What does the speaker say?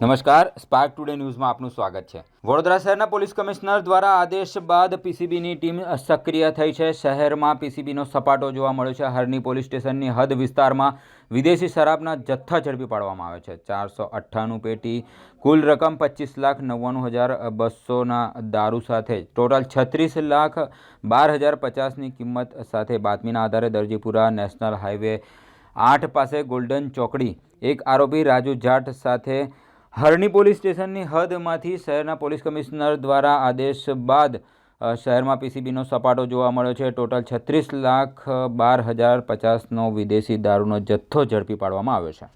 નમસ્કાર spark today ન્યૂઝમાં આપનું સ્વાગત છે. વડોદરા શહેરના પોલીસ કમિશનર દ્વારા આદેશ બાદ પીસીબીની ટીમ સક્રિય થઈ છે. શહેરમાં પીસીબીનો સપાટો જોવા મળ્યો છે. હરની પોલીસ સ્ટેશનની હદ વિસ્તારમાં વિદેશી શરાબના જથ્થા ઝડપી પાડવામાં આવે છે. ચારસો અઠ્ઠાણું પેટી, કુલ રકમ પચીસ લાખ નવ્વાણું હજાર બસોના દારૂ સાથે, ટોટલ છત્રીસ લાખ બાર હજાર પચાસની કિંમત સાથે બાતમીના આધારે દરજીપુરા નેશનલ હાઈવે આઠ પાસે ગોલ્ડન ચોકડી, એક આરોપી રાજુ જાટ સાથે હરણી પોલીસ સ્ટેશનની હદમાંથી શહેરના પોલીસ કમિશનર દ્વારા આદેશ બાદ શહેરમાં પીસીબીનો સપાટો જોવા મળ્યો છે. ટોટલ છત્રીસ લાખ બાર હજાર પચાસનો વિદેશી દારૂનો જથ્થો ઝડપી પાડવામાં આવ્યો છે.